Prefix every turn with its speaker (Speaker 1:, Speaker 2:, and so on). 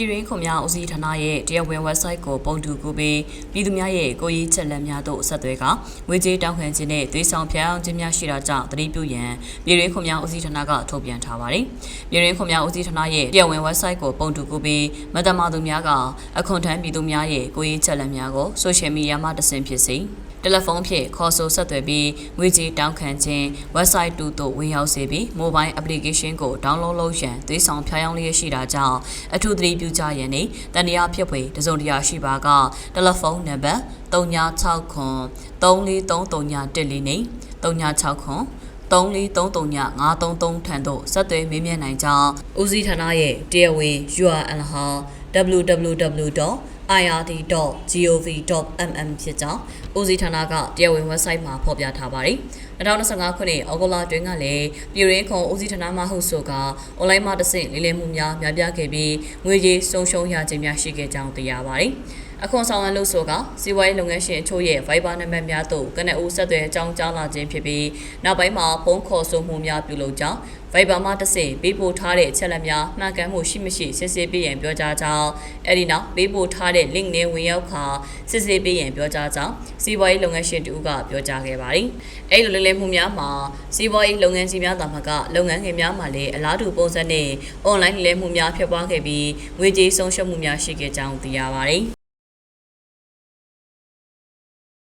Speaker 1: ပြည်ရင်းခွန်များဦးစီးဌာနရဲ့တရားဝင် website ကိုပုံတူကူပြီးပြည်သူများရဲ့ကိုယ်ရေးချက်လက်များတို့ဆက်သွယ်ကငွေကြေးတောင်းခံခြင်းနဲ့သွေးဆောင်ဖျံအောင်ခြင်းများရှိတာကြောင့်တတိပြုရန်ပြည်ရင်းခွန်များဦးစီးဌာနကထုတ်ပြန်ထားပါတယ်။ပြည်ရင်းခွန်များဦးစီးဌာနရဲ့တရားဝင် website ကိုပုံတူကူပြီးမတမာသူများကအခွန်ထမ်းပြည်သူများရဲ့ကိုယ်ရေးချက်လက်များကို social media မှာတဆင့်ဖြစ်စေတယ်လီဖုန်းဖြင့်ခေါ်ဆိုဆက်သွယ်ပြီးငွေကြေးတောင်းခံခြင်း website တူတို့ဝင်ရောက်စေပြီး mobile application ကို download လုပ်ရန်သွေးဆောင်ဖျားယောင်းလျက်ရှိတာကြောင့်အထူးသတိပြုကြရန်နှင့်တန်တရားဖြစ်ဖွယ်တစုံတရာရှိပါကတယ်လီဖုန်းနံပါတ်3969 343331နဲ့3969 34335333ထံသို့ဆက်သွယ်မေးမြန်းနိုင်ကြောင်းဦးစီးဌာနရဲ့တရားဝင် URL ဟာ www.ird.gov.mm ဖြစ်ကြောင်းဦးစီးဌာနကတရားဝင် website မှာဖော်ပြထားပါတယ်။2025ခုနှစ်ဩဂုတ်လတွင်ကလည်းပြည်ရင်းခုံဦးစီးဌာနမှဟုတ်ဆိုက online မှာတဆင့်လေးလည်မှုများများပြားခဲ့ပြီးငွေကြေးဆုံးရှုံးရခြင်းများရှိခဲ့ကြောင်းသိရပါတယ်။ အခွန်ဆောင်ရန်လို့ဆိုကစီးပွားရေးလုပ်ငန်းရှင်အချို့ရဲ့ Viber နံပါတ်များသို့ကနအူးဆက်သွယ်အကြောင်းကြားလာခြင်းဖြစ်ပြီးနောက်ပိုင်းမှာဖုန်းခေါ်ဆိုမှုများပြုလုပ်ကြောင်း Viber မှာတစ်ဆင့်ပေးပို့ထားတဲ့အချက်အလက်များမှန်ကန်မှုရှိမရှိစစ်ဆေးပေးရန်ပြောကြားကြောင်းအဲဒီနောက်ပေးပို့ထားတဲ့ link နဲ့ဝင်ရောက်ခါစစ်ဆေးပေးရန်ပြောကြားကြောင်းစီးပွားရေးလုပ်ငန်းရှင်တူကပြောကြားခဲ့ပါတယ်။အဲဒီလိုလဲမှုများမှာစီးပွားရေးလုပ်ငန်းကြီးများသာမကလုပ်ငန်းငယ်များမှာလည်းအလားတူပုံစံနဲ့ online လဲမှုများဖြစ်ပွားခဲ့ပြီးငွေကြေးဆုံးရှုံးမှုများရှိခဲ့ကြောင်းသိရပါတယ်။